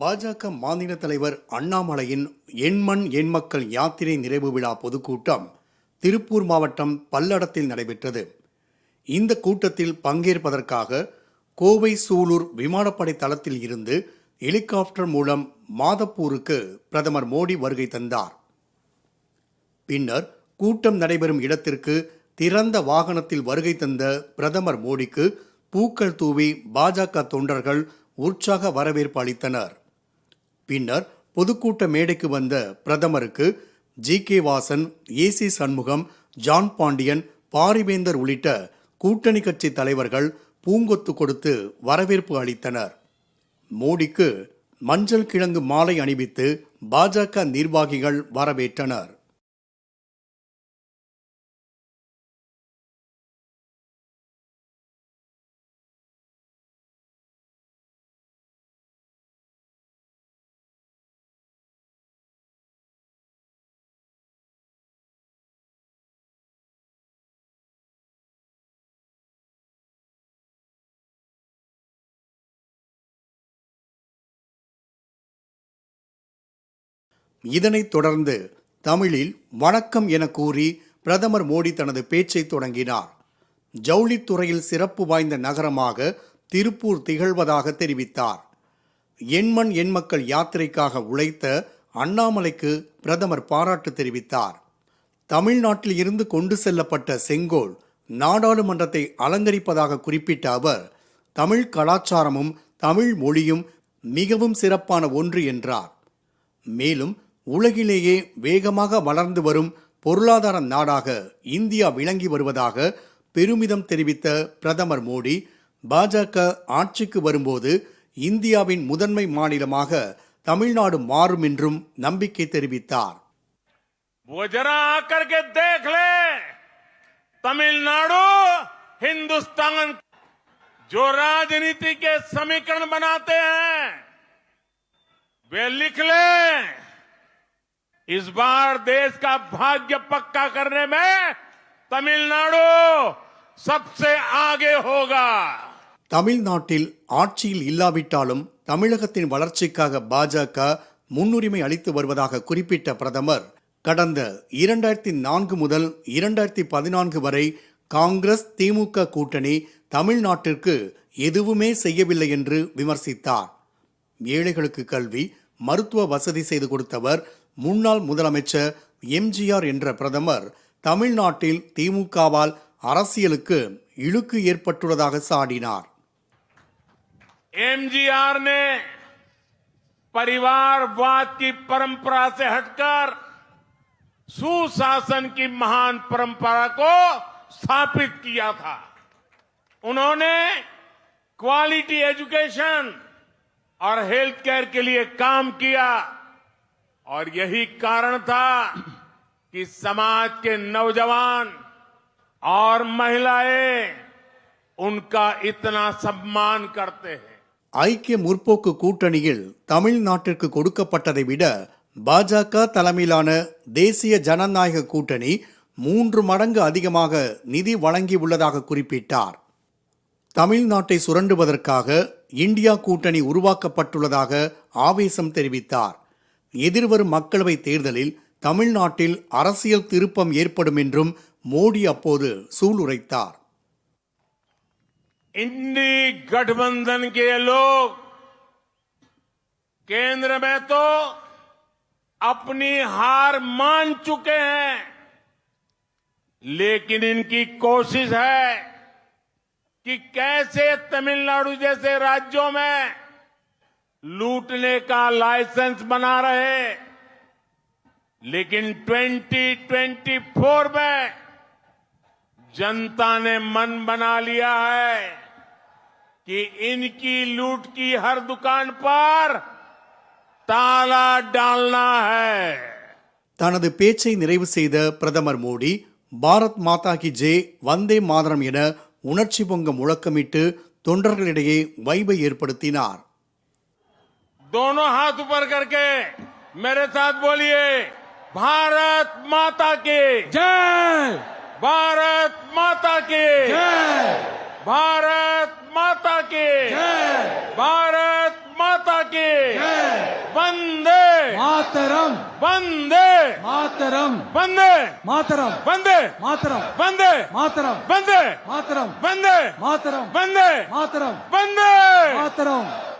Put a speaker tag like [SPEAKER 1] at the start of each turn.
[SPEAKER 1] பாஜக மாநில தலைவர் அண்ணாமலையின் எண்மண் எண்மக்கள் யாத்திரை நிறைவு விழா பொதுக்கூட்டம் திருப்பூர் மாவட்டம் பல்லடத்தில் நடைபெற்றது. இந்த கூட்டத்தில் பங்கேற்பதற்காக கோவை சூலூர் விமானப்படை தளத்தில் இருந்து ஹெலிகாப்டர் மூலம் மாதப்பூருக்கு பிரதமர் மோடி வருகை தந்தார். பின்னர் கூட்டம் நடைபெறும் இடத்திற்கு திறந்த வாகனத்தில் வருகை தந்த பிரதமர் மோடிக்கு பூக்கள் தூவி பாஜக தொண்டர்கள் உற்சாக வரவேற்பு அளித்தனர். பின்னர் பொதுக்கூட்ட மேடைக்கு வந்த பிரதமருக்கு G K Vasan AC Shanmugam John Pandian Parivendhar உள்ளிட்ட கூட்டணி கட்சி தலைவர்கள் பூங்கொத்து கொடுத்து வரவேற்பு அளித்தனர். மோடிக்கு மஞ்சள் கிழங்கு மாலை அணிவித்து பாஜக நிர்வாகிகள் வரவேற்றனர். இதனைத் தொடர்ந்து தமிழில் வணக்கம் என கூறி பிரதமர் மோடி தனது பேச்சை தொடங்கினார். ஜவுளித்துறையில் சிறப்பு வாய்ந்த நகரமாக திருப்பூர் திகழ்வதாக தெரிவித்தார். எண்மண் எண்மக்கள் யாத்திரைக்காக உழைத்த அண்ணாமலைக்கு பிரதமர் பாராட்டு தெரிவித்தார். தமிழ்நாட்டில் இருந்து கொண்டு செல்லப்பட்ட செங்கோல் நாடாளுமன்றத்தை அலங்கரிப்பதாக குறிப்பிட்ட அவர் தமிழ் கலாச்சாரமும் தமிழ் மொழியும் மிகவும் சிறப்பான ஒன்று என்றார். மேலும் உலகிலேயே வேகமாக வளர்ந்து வரும் பொருளாதார நாடாக இந்தியா விளங்கி வருவதாக பெருமிதம் தெரிவித்த பிரதமர் மோடி பாஜக ஆட்சிக்கு வரும்போது இந்தியாவின் முதன்மை மாநிலமாக தமிழ்நாடு மாறும் என்றும் நம்பிக்கை தெரிவித்தார்
[SPEAKER 2] वो जरा आकर के देख ले तमिलनाडु हिंदुस्तान जो राजनीति के समीकरण बनाते हैं वे लिख ले इस बार देश का भाग्य पक्का करने में तमिलनाडु सबसे आगे होगा
[SPEAKER 1] தமிழ்நாட்டில் ஆட்சியில் இல்லாவிட்டாலும் தமிழகத்தின் வளர்ச்சிக்காக பாஜக முன்னுரிமை அளித்து வருவதாக குறிப்பிட்ட பிரதமர் கடந்த இரண்டாயிரத்தி நான்கு முதல் இரண்டாயிரத்தி பதினான்கு வரை காங்கிரஸ் திமுக கூட்டணி தமிழ்நாட்டிற்கு எதுவுமே செய்யவில்லை என்று விமர்சித்தார் ஏழைகளுக்கு கல்வி மருத்துவ வசதி செய்து கொடுத்தவர் முன்னாள் முதலமைச்சர் எம்ஜிஆர் என்ற பிரதமர் தமிழ்நாட்டில் திமுகவால் அரசியலுக்கு இழுக்கு ஏற்பட்டுள்ளதாக சாடினார்
[SPEAKER 2] एमजीआर ने परिवारवाद की परंपरा से हटकर सुशासन की महान परंपरा को स्थापित किया था उन्होंने क्वालिटी एजुकेशन और हेल्थ केयर के लिए काम किया और यही कारण था कि समाज के नौजवान और महिलाएं उनका इतना सम्मान करते हैं
[SPEAKER 1] ஐக்கிய முற்போக்கு கூட்டணியில் தமிழ்நாட்டிற்கு கொடுக்கப்பட்டதை விட பாஜக தலைமையிலான தேசிய ஜனநாயக கூட்டணி மூன்று மடங்கு அதிகமாக நிதி வழங்கியுள்ளதாக குறிப்பிட்டார் தமிழ்நாட்டை சுரண்டுவதற்காக இந்தியா கூட்டணி உருவாக்கப்பட்டுள்ளதாக ஆவேசம் தெரிவித்தார் எதிர்வரும் மக்களவைத் தேர்தலில் தமிழ்நாட்டில் அரசியல் திருப்பம் ஏற்படும் என்றும் மோடி அப்போது சூளுரைத்தார்
[SPEAKER 2] इंडी गठबंधन के लोग केंद्र में तो अपनी हार मान चुके हैं लेकिन इनकी कोशिश है कि कैसे तमिलनाडु जैसे राज्यों में लूटने का लाइसेंस बना रहे लेकिन 2024 में जनता ने मन बना लिया है कि इनकी लूट की हर दुकान पर ताला डालना है
[SPEAKER 1] தனது பேச்சை நிறைவு செய்த பிரதமர் மோடி பாரத் மாதா கி ஜே வந்தே மாதரம் என உணர்ச்சி பொங்க முழக்கமிட்டு தொண்டர்களிடையே வைபை ஏற்படுத்தினார்
[SPEAKER 2] दोनों हाथ ऊपर करके मेरे साथ बोलिए भारत माता की।
[SPEAKER 3] जय।
[SPEAKER 2] भारत माता की।
[SPEAKER 3] जय।
[SPEAKER 2] भारत माता की।
[SPEAKER 3] जय।
[SPEAKER 2] भारत माता की।
[SPEAKER 3] वंदे। मातरम।
[SPEAKER 2] वंदे।
[SPEAKER 3] मातरम।
[SPEAKER 2] वंदे।
[SPEAKER 3] मातरम।
[SPEAKER 2] वंदे।
[SPEAKER 3] मातरम।
[SPEAKER 2] वंदे।
[SPEAKER 3] मातरम।
[SPEAKER 2] वंदे।
[SPEAKER 3] मातरम।
[SPEAKER 2] वंदे।
[SPEAKER 3] मातरम।
[SPEAKER 2] वंदे।
[SPEAKER 3] मातरम।
[SPEAKER 2] वंदे।
[SPEAKER 3] मातरम।